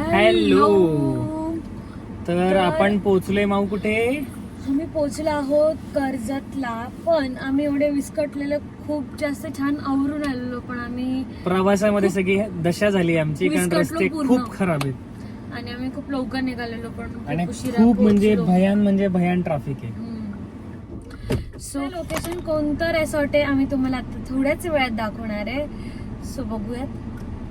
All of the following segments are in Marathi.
हॅलो तर आपण पोचलोय माऊ कुठे? आम्ही पोहोचलो आहोत कर्जतला पण आम्ही एवढे विस्कटलेले खूप जास्त छान आवरून आलेलो पण आम्ही प्रवासामध्ये सगळी दशा झाली आमची कारण विस्कटलो रस्ते पूर्ण. खूप खराब आहेत. आणि आम्ही खूप लवकर निघालेलो पण आणि खूप म्हणजे. भयान म्हणजे भयान ट्रॅफिक आहे. सो लोकेशन कोणतं रेसॉर्ट आहे? आम्ही तुम्हाला आता थोड्याच वेळात दाखवणार आहे. सो बघूयात.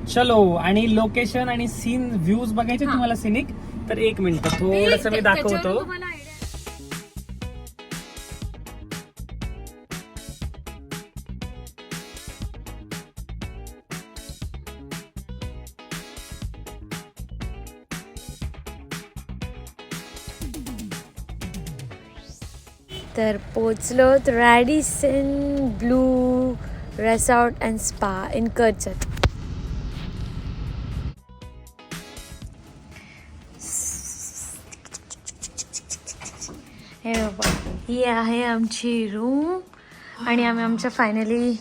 चलो आणि लोकेशन आणि सीन व्ह्यूज बघायचे हा. तुम्हाला सिनिक तर एक मिनिट थोडस मी दाखवतो. तर पोचलो Radisson Blu resort and spa in Karjat हे बाबा ही आहे आमची रूम आणि आम्ही आमच्या फायनली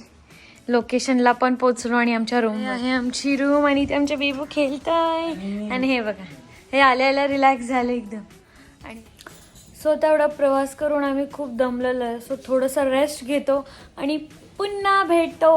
लोकेशनला पण पोचलो आणि आमच्या रूम आहे आमची रूम आणि ते आमचे बेबू खेळताय. आणि हे बघा हे आल्या आल्या रिलॅक्स झाले एकदम. आणि सो तेवढा प्रवास करून आम्ही खूप दमलेलो आहे. सो थोडंसं रेस्ट घेतो आणि पुन्हा भेटतो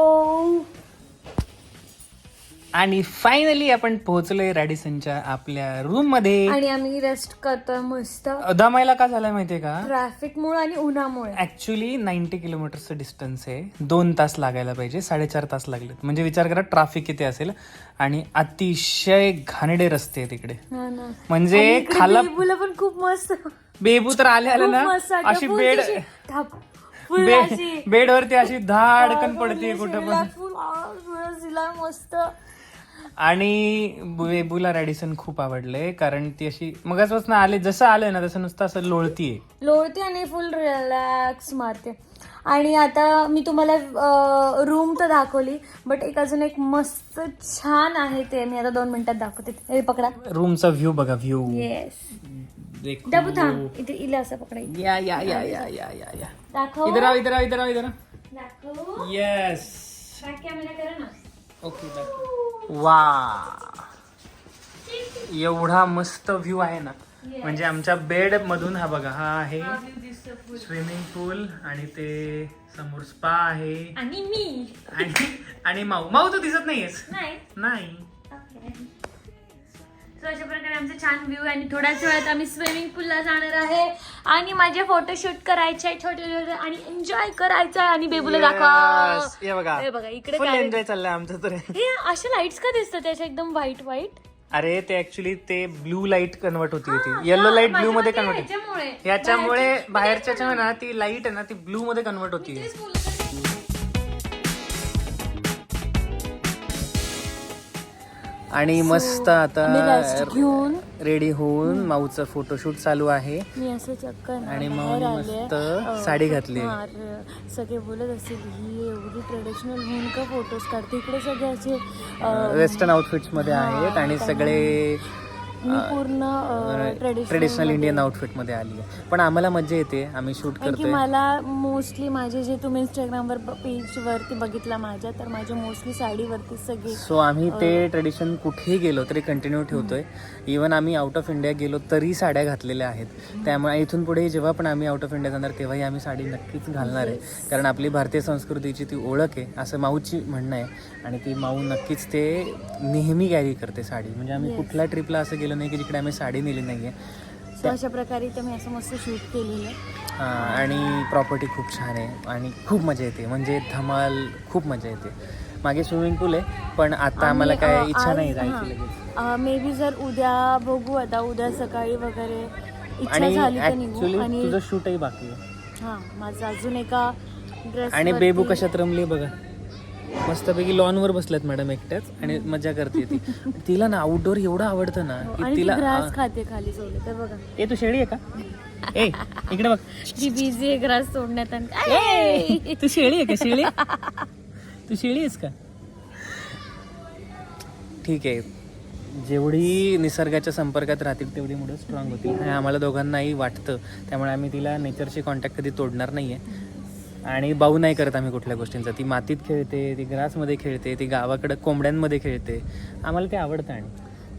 आणि फायनली आपण पोहोचलोय रॅडिसनच्या आपल्या रूममध्ये आणि आम्ही रेस्ट करतोय मस्त. दमायला का झालाय माहितीये का? ट्रॅफिक मुळे आणि उन्हामुळे. ऍक्च्युली नाईन्टी किलोमीटरचं डिस्टन्स आहे. दोन तास लागायला पाहिजे साडेचार तास लागलेत. म्हणजे विचार करा ट्रॅफिक किती असेल आणि अतिशय घाणेडे रस्ते आहेत इकडे. ना. म्हणजे खाला पण खूप मस्त. बेबू तर आले आले ना. अशी बेड तशी थाप- फुल बे- अशी बेडवरती अशी धाडकन पडते कुठं पण. मस्त. आणि बेबूला रॅडिसन खूप आवडले कारण ती अशी मगाचपासून आले जसं आलंय ना तसं नुसतं असं लोळतीये. लोळते आणि फुल रिलॅक्स मारते. आणि आता मी तुम्हाला रूम तर दाखवली बट एक अजून एक मस्त छान आहे ते मी आता दोन मिनिटात दाखवते. हे पकडा. रूमचा व्ह्यू बघा व्ह्यू. येस डबू थांब इथे इला असं पकडायचं या या या या या या या. दाखव. इधर इधर इधर इधर दाखव. येस करा ना. ओके वा. एवढा मस्त व्ह्यू आहे ना. म्हणजे आमच्या बेड मधून हा बघा हा आहे स्विमिंग पूल आणि ते समोर स्पा आहे. आणि मी. आणि आणि माऊ. माऊ तू दिसत नाहीयेस? नाही. नाही. सो अशा प्रकारे आमचा छान व्ह्यू आणि थोड्याच वेळात आम्ही स्विमिंग पूलला जाणार आहे. आणि माझे फोटोशूट करायचे आहे छोटे छोटे आणि एन्जॉय करायचं आहे. आणि बेबूला दाखवा. Yes. हे बघा. हे बघा इकडे फुल काय? एन्जॉय चाललाय आमचं तर. हे अशा लाईट्स का दिसतात? त्याच्या एकदम व्हाईट व्हाईट अरे ते ऍक्च्युली ते ब्लू लाइट कन्वर्ट होती होती. येलो लाइट ब्लू मध्ये कन्वर्ट होती. ह्याच्यामुळे. याच्यामुळे बाहेरच्या ना ती लाइट आहे ना ती ब्लू मध्ये कन्वर्ट होती. बोलत आणि मस्त आता घेऊन रेडी होऊन माऊचं फोटोशूट चालू आहे मी असं आणि आले. मस्त साडी घातली. सगळे बोलत असतील ही एवढी ट्रेडिशनल होऊन का फोटोज काढते इकडे सगळे असे वेस्टर्न आउटफिट्समध्ये आहेत आणि सगळे मी पूर्ण ट्रेडिशनल इंडियन आउटफिटमध्ये. आली आहे. पण आम्हाला मजा येते. आम्ही शूट कारण की करतोय. मला मोस्टली माझे जे तुम्ही इंस्टाग्रामवर पेज वरती बघितला माझ्या तर माझे मोस्टली साडीवरती सगळे सो आम्ही ते ट्रेडिशन कुठेही गेलो तरी कंटिन्यू ठेवतोय. इवन आम्ही आउट ऑफ इंडिया गेलो तरी साड्या घातलेल्या आहेत. त्यामुळे इथून पुढे जेव्हा पण आम्ही आउट ऑफ इंडिया जाणार तेव्हाही आम्ही साडी नक्कीच घालणार आहे. कारण आपली भारतीय संस्कृतीची ती ओळख आहे असं माऊची म्हणणं आहे. आणि ती माऊ नक्कीच ते नेहमी कॅरी करते साडी. म्हणजे आम्ही कुठल्या ट्रिपला असं गेलो नाही की जिकडे आम्ही साडी नेली नाही आहे सो अशा प्रकारे तर मी असं मस्त शूट केलेलं. हा, आणि प्रॉपर्टी खूप छान आहे आणि खूप मजा येते. म्हणजे धमाल खूप मजा येते. मागे स्विमिंग पूल आहे पण आता आम्हाला काय इच्छा नाही जायची लगेच. मे बी जर उद्या बघू आता उद्या सकाळी वगैरे इच्छा आणि झाली तर निघू. ऍक्च्युली आणि तुझं शूटही बाकी आहे. हा माझं अजून एका ड्रेस आणि बेबू कशात रमली बघा. मस्तपैकी लॉन वर बसल्यात मॅडम एकट्याच आणि मजा करते ती. तिला ना आउटडोर एवढं आवडतं ना की आणि तिला ग्रास खाते खाली सोडले तर बघा. ए तू शेळी आहे का? ए इकडे बघ. ती बिझी आहे ग्रास सोडण्यात आणि ए, तू शेळी आहे का शेळी? तू शेळी आहेस का? ठीक आहे. जेवढी निसर्गाच्या संपर्कात राहतील तेवढी मुलं स्ट्रॉंग होतील. हे आम्हाला दोघांनाही वाटतं. त्यामुळे आम्ही तिला नेचरशी कॉन्टॅक्ट कधी तोडणार नाहीये. आणि बाऊ नाही करत आम्ही कुठल्या गोष्टींचा. ती मातीत खेळते ती ग्रासमध्ये खेळते ती गावाकडं कोंबड्यांमध्ये खेळते. आम्हाला ते आवडतं आणि.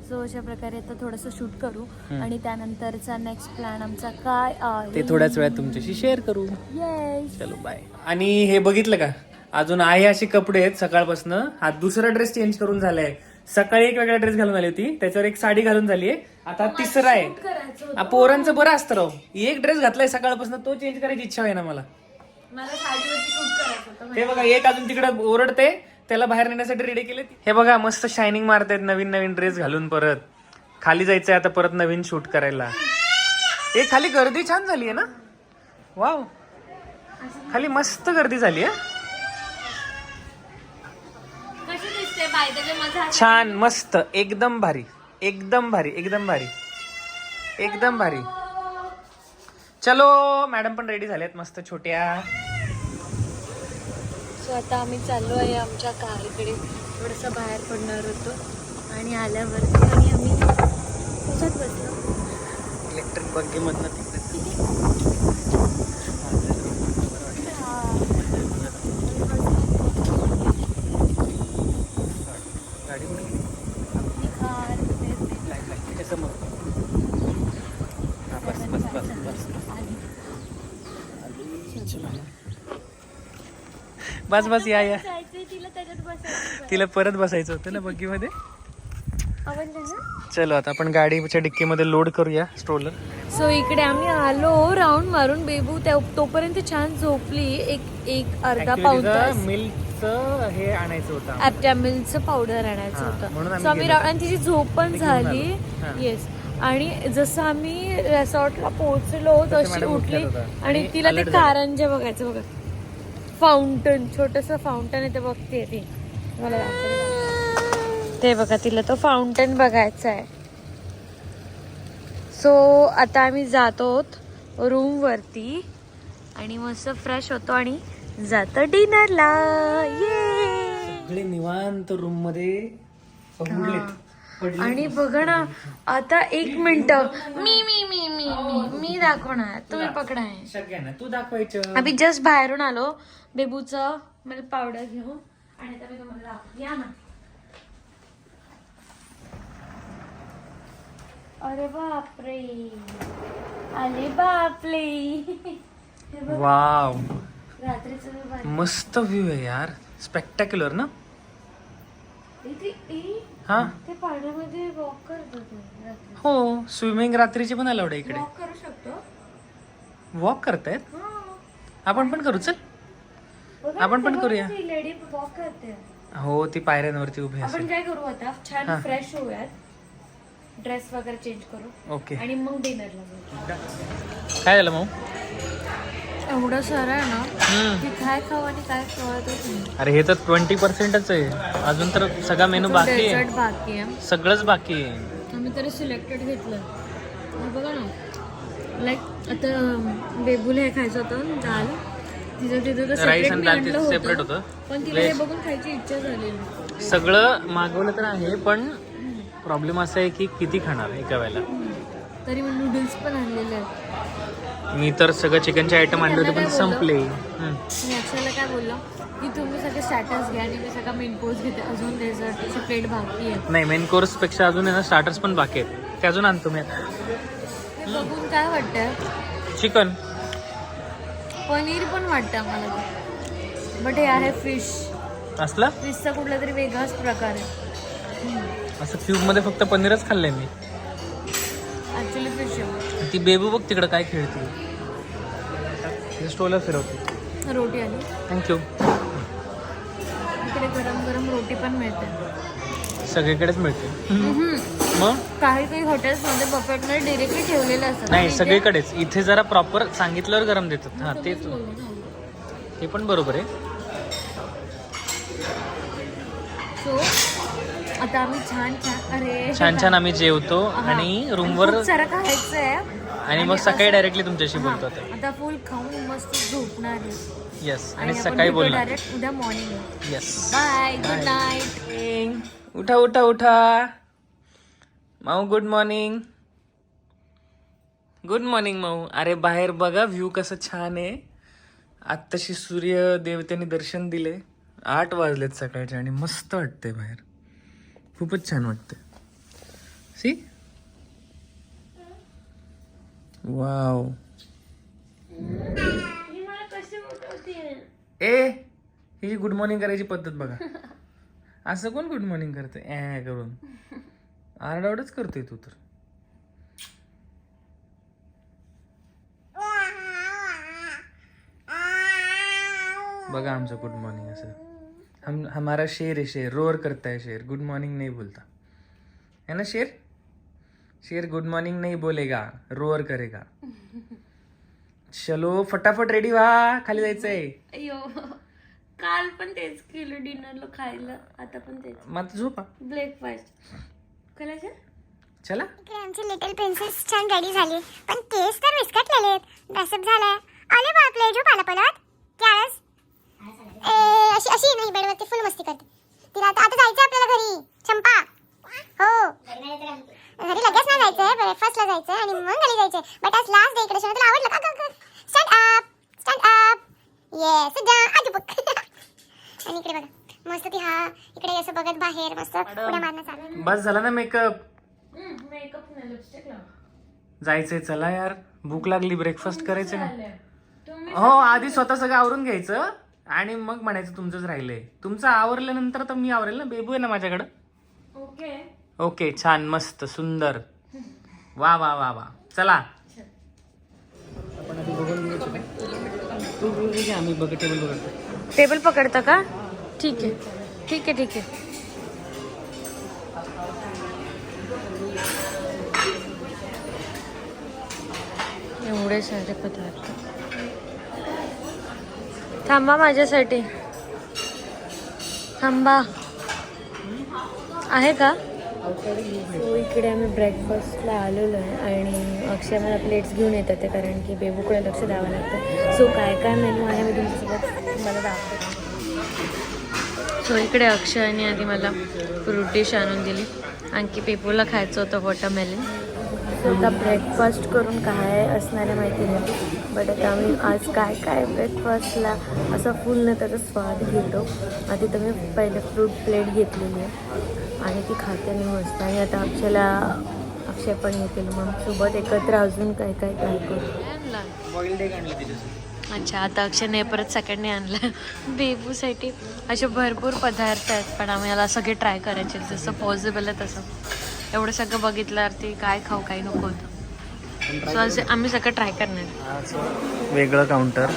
सो अशा प्रकारे आता थोडंसं शूट करू आणि त्यानंतरचा नेक्स्ट प्लॅन आमचा काय ते थोड्याच वेळात तुमच्याशी शेअर करू. चलो बाय आणि हे बघितलं का? अजून आहे असे कपडे आहेत सकाळपासून. हा दुसरा ड्रेस चेंज करून झालाय. सकाळी एक वेगळा ड्रेस घालून आली होती. त्याच्यावर एक साडी घालून झाली आहे. आता तिसरा आहे. पोरांचं बरं असतं राव. एक ड्रेस घातलाय सकाळपासून तो चेंज करायची इच्छा आहे ना मला. मला साडीवरती शूट करायचं होतं ते बघा एक अजून तिकडे ओरडते त्याला बाहेर नेण्यासाठी रेडी केले हे बघा मस्त शायनिंग मारतायत नवीन नवीन ड्रेस घालून परत. खाली जायचंय आता परत नवीन शूट करायला. ए खाली गर्दी छान झाली आहे ना? वाव खाली मस्त गर्दी झाली आहे. कशी दिसते बाय छान मस्त. एकदम भारी. एकदम भारी एकदम भारी. एकदम भारी. चलो मॅडम पण रेडी झाल्यात मस्त छोट्या. सो आता आम्ही चाललो आहे आमच्या कारकडे. थोडंसं बाहेर पडणार होतो. आणि आल्यावरती आणि आम्ही त्याच्यात बसलो? इलेक्ट्रिक बग्गी मधनं तिकडे गाडी कुठे गेली? आपली कार कुठे लाइट लागते का समोर? हा, बस बस बस बस बस बस या या. तिला परत बसायचं होतं ना बग्गी मध्ये आवडलं ना? चलो आता आपण गाडीच्या डिक्कीमध्ये लोड करूया स्ट्रोलर सो इकडे आम्ही आलो राऊंड मारून बेबू त्या तोपर्यंत छान झोपली. एक एक अर्धा पाऊन तास. मिल्कचं हे आणायचं होतं ॲप्टॅमिलचं पावडर आणायचं हा, म्हणून होतं आम्ही आणि तिची झोप पण झाली. येस आणि जसं आम्ही रेसॉर्टला पोहोचलो तशी उठली. आणि तिला ते. कारंजे बघायचं बघा फाउंटन छोटस फाउंटन आहे ते बघते ती मला. ते बघा तिला तो फाउंटन बघायचा आहे सो आता आम्ही जातो रूम वरती आणि मस्त फ्रेश होतो आणि जातो डिनरला ये सगळे निवांत रूममध्ये. आणि बघा ना आता एक मिनिट. मी मी मी मी मी मी दाखवणार. तुम्ही पकडाय. सगळ्यांना तू दाखवायचं. आम्ही जस्ट बाहेरून आलो. बेबूचं मिल्क पावडर घेऊन. आणि आता मी तुम्हाला. या ना. अरे बापरे. हे बघ, वाव. मस्त व्ह्यू आहे यार. स्पेक्टॅक्युलर ना? हा? ते पाण्यामध्ये वॉक करतो तू रात्री. हो स्विमिंग रात्रीची पण अलाउड आहे इकडे. वॉक करू शकतो. वॉक करतायत? हा. आपण पण करू चल. बघा आपण पण करूया. बघा ती लेडी वॉक करते. हो ती पायऱ्यांवरती उभी आपण असेल. काय करू आता? हा. छान फ्रेश होऊयात. ड्रेस वगैरे चेंज करू. ओके आणि मग डिनरला जाऊ. काय झालं मग एवढं सारं आहे ना. की काय खाऊ आणि काय कळतच नाही. अरे हे तर ट्वेंटी पर्सेंटच आहे. अजून तर सगळा मेनू बाकी आहे. डेझर्ट बाकी आहे. सगळंच बाकी आहे. आम्ही तरी सिलेक्टेड घेतलं. बघा ना. लाईक आता बेबूला हे खायचं होतं दाल. तिचं तिथं तर राईस सेपरेट आणि मी दाल आणलं सेपरेट होतं. पण तिला हे बघून खायची इच्छा झालेली सगळं मागवलं तर आहे पण प्रॉब्लेम असा आहे की किती खाणार एका वेळेला? तरी मी नूडल्स पण आणलेले आहेत. मी तर सगळं चिकनचे आयटम आणले होते पण संपले. मी अक्षयला काय बोललो? की तुम्ही सगळे स्टॅटस घ्या आणि मी सगळा मेन कोर्स घेते. अजून डेझर्ट सेपरेट बाकी आहे. नाही मेन कोर्सपेक्षा अजून आहे ना स्टार्टर्स पण बाकी आहेत. ते अजून आणतो मी हे बघून काय वाटतं चिकन. पनीर पण वाटतं आम्हाला. बट हे आहे फिश असलं? फिशचा कुठला तरी वेगळाच प्रकार आहे. असं क्यूबमध्ये फक्त पनीरच खाल्लंय मी. ती बेबू बघ तिकडं काय खेळते. स्टोलर फिरवते. रोटी आली. थँक्यू इकडे गरम गरम रोटी पण मिळते. सगळीकडेच मिळते. मग? काही काही हॉटेल्समध्ये बफेटमध्ये डिरेक्टली ठेवलेलं असतं. नाही सगळीकडेच. इथे जरा प्रॉपर सांगितल्यावर गरम देतात. हा तेच हे पण बरोबर आहे. सो आता आम्ही छान छान अरे छान छान आम्ही जेवतो हा. आणि रूमवर खूप सारं खायचं आहे आणि मग सकाळी डायरेक्टली तुमच्याशी बोलतो आता. आता फुल खाऊन मस्त झोपणार आहे. येस आणि सकाळी बोलणार. डायरेक्ट उद्या morning yes bye good night उठा उठा उठा. माऊ गुड मॉर्निंग गुड मॉर्निंग माऊ. अरे बाहेर बघा व्ह्यू कसं छान आहे. आत्ताशी सूर्य देवतेने दर्शन दिले. आठ वाजलेत सकाळचे आणि मस्त वाटते बाहेर. खूपच छान वाटते सी वाव ए ही गुड मॉर्निंग करायची पद्धत बघा. असं कोण गुड मॉर्निंग करते? ऍ करून. आरडावडच करतोय तू तर. बघा आमचं गुड मॉर्निंग असं. हम हमारा शेर है शेर. रोअर करता है शेर. गुड मॉर्निंग नहीं बोलता. है ना शेर? शेर गुड मॉर्निंग नहीं बोलेगा रोअर करेगा। चलो फटाफट रेडी व्हा खाली जायचंय. अयो काल पण तेच केलं डिनरला खायला आता पण तेच. मग झोपा. ब्रेकफास्ट कलाच्या चला. इकडे आमची लिटिल प्रिन्सेस छान रेडी झाली पण केस तर विस्कटलेले आहेत ड्रेसअप झालाय आले बापले झोप आला पलट त्यावेळेस ए अशी अशी नाही बेडवरती फुल मस्ती करते. तिला आता आता जायचं आपल्याला घरी. चंपा. हो. घरी लगेच नाही जायचंय ब्रेकफास्टला जायचंय आणि मग घरी जायचंय. बट आज लास्ट डे इकडे शोना तुला आवडलं का? Stand up stand up yes जा आजू बघ. आणि इकडे बघा. मस्त ती हा इकडे असं बघत बाहेर मस्त उड्या मारणं चालू. बस झाला ना मेकअप मेकअप नाही लिपस्टिक जायचंय चला यार. भूक लागली ब्रेकफास्ट करायचं ना. तुम्ही हो आधी स्वतः सगळं आवरून घ्यायचं आणि मग म्हणायचं तुमचंच राहिलंय. तुमचं आवरल्यानंतर तर मी आवरेल ना. बेबू आहे ना माझ्याकडं? ओके ओके छान मस्त सुंदर. वा वा वा वा. चला. टेबल पकडता का? ठीक आहे. ठीक आहे ठीक आहे. एवढे सारे पदार्थ. थांबा माझ्यासाठी. थांबा. आहे का? सो इकडे आम्ही ब्रेकफास्टला आलेलो आहे आणि अक्षय मला प्लेट्स घेऊन येतात ते कारण की बेबूकडे लक्ष द्यावं लागतं. सो काय काय मेनू आहे मी तुमच्यासोबत मला दाखवते सो इकडे अक्षयने आधी मला फ्रूट डिश आणून दिली. आणखी पेपूला खायचं होतं वॉटरमेलन सो आता ब्रेकफास्ट करून काय असणार आहे माहिती नाही. बट आता आम्ही आज काय काय ब्रेकफास्टला असा फुल न त्याचा स्वाद घेतो. आधी तर मी पहिले फ्रूट प्लेट घेतलेली आहे. आणि ती खाते मी मस्त आणि आता अक्षयला अक्षय पण येतील. मग सोबत एकत्र अजून काय काय काय करू? अच्छा आता अक्षयने परत सेकंडने आणलं. बेबूसाठी असे भरपूर पदार्थ आहेत पण आम्हाला सगळे ट्राय करायचे जसं पॉसिबल आहे तसं. एवढं सगळं बघितल्यावरती काय खाऊ काय नको होतं. सो असे आम्ही सगळं ट्राय करणार. वेगळं काउंटर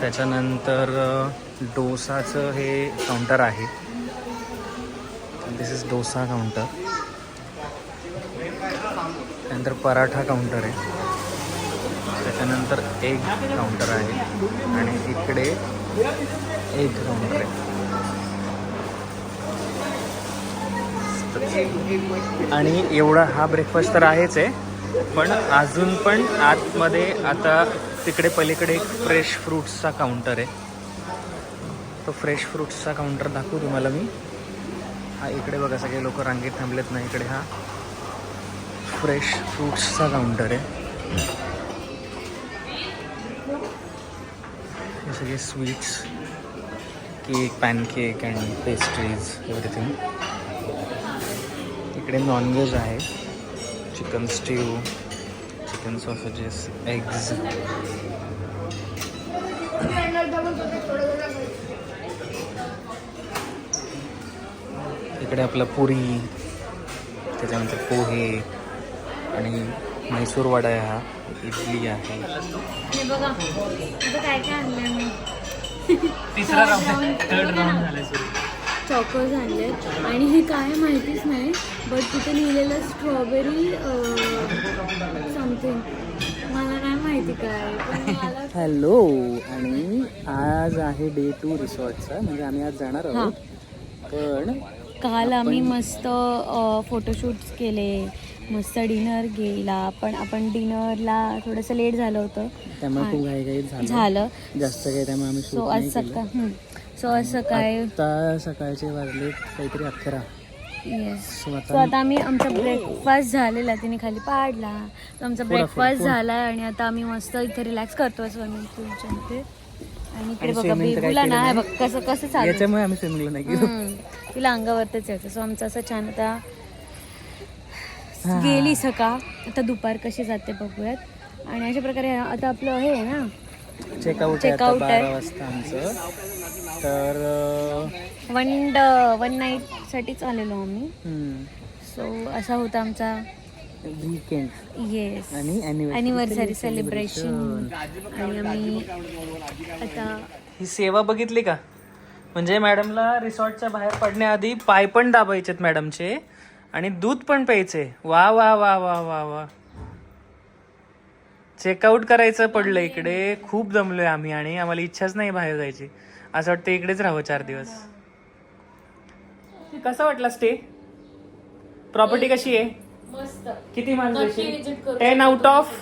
त्याच्यानंतर डोसाचं हे काउंटर आहे. दिस इज डोसा काउंटर त्यानंतर पराठा काउंटर आहे त्याच्यानंतर एग काउंटर आहे. आणि इकडे एग काउंटर आहे. आणि एवढा हा ब्रेकफास्ट तर आहेच आहे. पण अजून पण आतमध्ये आता तिकडे पलीकडे एक फ्रेश फ्रूट्सचा काउंटर आहे. तो फ्रेश फ्रूट्सचा काउंटर दाखवू तुम्हाला मी. हा इकडे बघा सगळे लोक रांगेत थांबलेत ना इकडे हा. फ्रेश फ्रूट्सचा काउंटर आहे. हे सगळे sweets cake pancake and pastries everything इकडे नॉनव्हेज आहे. Chicken stew chicken sausages eggs इकडे आपलं पुरी त्याच्यानंतर पोहे आणि म्हैसूर वडा हा इडली आहे. हे तिसरा राऊंड थर्ड राऊंड झालाय चॉकोज आणले आणि हे काय माहितीच नाही बट तिथे लिहिलेलं स्ट्रॉबेरी समथिंग मला नाही माहिती काय पण मला हॅलो आणि आज आहे डे टू रिसॉर्टचा म्हणजे आम्ही आज जाणार आहोत. पण काल आम्ही मस्त फोटोशूट्स केले मस्त डिनर गेला पण आपण डिनरला थोडंसं लेट झालं होतं. त्यामुळे खूप घाई घाई झालं. जास्त काही त्यामुळे आम्ही सो आज सकाळ सो आज सकाळी सकाळचे वाजले काहीतरी अकरा. येस सो आता आम्ही आमचा ब्रेकफास्ट झालेला तिने खाली पाडला. आमचा ब्रेकफास्ट. झाला आणि आता आम्ही मस्त इथे रिलॅक्स करतोय स्विमिंग पूलच्या इथे. आणि इकडे बघा बेबूला ना. बघ कसं कसं चालू. याच्यामुळे आम्ही स्विमिंगला नाही गेलो. तिला अंगावरतीच यायचं सो आमचं असं छान आता. गेली सकाळ. आता दुपार कशी जाते बघूयात. आणि अशा प्रकारे आता आपलं हे आहे ना चेकआउट Checkout आहे. तर वन ड वन नाईटसाठीच आलेलो आम्ही. सो असा होता आमचा वीकेंड येस आणि ॲनिव्हर्सरी सेलिब्रेशन आणि आम्ही आता ही सेवा बघितली का? म्हणजे मॅडमला रिसॉर्टच्या बाहेर पडण्याआधी पाय पण दाबायचेत मॅडमचे आणि दूध पण प्यायचे. वा वा वा वा वा वा. चेकआउट करायचं पडलं इकडे. खूप दमलोय आम्ही आणि आम्हाला इच्छाच नाही बाहेर जायची. असं वाटतं इकडेच राहावं चार दिवस. कसा वाटला स्टे प्रॉपर्टी कशी आहे? मस्त. किती करू ten out of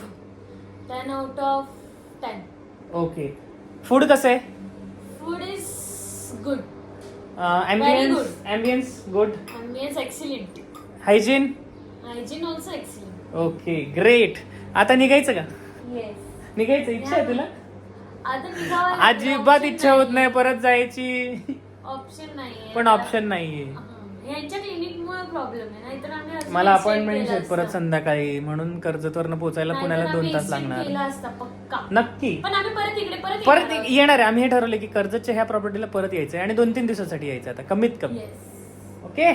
ten out of ten okay food कसं आहे? Food is good ambience ambience good ambience excellent hygiene hygiene also excellent okay great आता निघायचं का? येस निघायचं इच्छा आहे तुला? आता निघावं अजिबात इच्छा होत नाही परत जायची. ऑप्शन नाहीये. पण ऑप्शन नाहीये. हा. यांच्या क्लिनिकमुळे प्रॉब्लेम आहे. नाहीतर आम्ही अजून मला अपॉइंटमेंट केलं आहेत परत असतं. संध्याकाळी म्हणून कर्जतवरनं पोहोचायला नाहीतर पुण्याला दोन तास extend केला लागणार असता पक्का. नक्की. पण आम्ही परत इकडे परत परत येणार आहे. आम्ही हे ठरवलं की कर्जतच्या ह्या प्रॉपर्टीला परत यायचंय आणि दोन तीन दिवसासाठी यायचं आता कमीत कमी. ओके?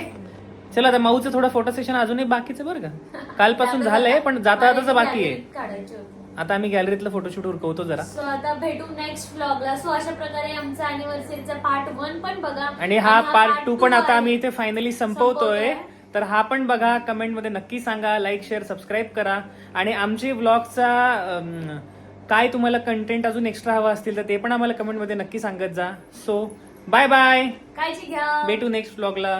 चला आता माऊचं थोडं फोटो सेशन अजूनही बाकीचं बरं का? कालपासून झालंय पण जाता जाताच बाकी आहे. काढायचे होते. आता आम्ही गॅलरीतलं फोटोशूट उरकवतो जरा. सो आता भेटू नेक्स्ट व्लॉगला सो अशा प्रकारे आमचा अॅनिव्हर्सरीचा पार्ट वन पण बघा. आणि हा पार्ट टू पण आता. आम्ही इथे फायनली संपवतोय. तर हा पण बघा कमेंटमध्ये नक्की सांगा लाईक शेअर सबस्क्राईब करा. आणि आमची ब्लॉगचा काय तुम्हाला कंटेंट अजून एक्स्ट्रा हवा असतील तर ते पण आम्हाला कमेंटमध्ये नक्की सांगत जा. सो बाय बाय काळजी घ्या. भेटू नेक्स्ट ब्लॉगला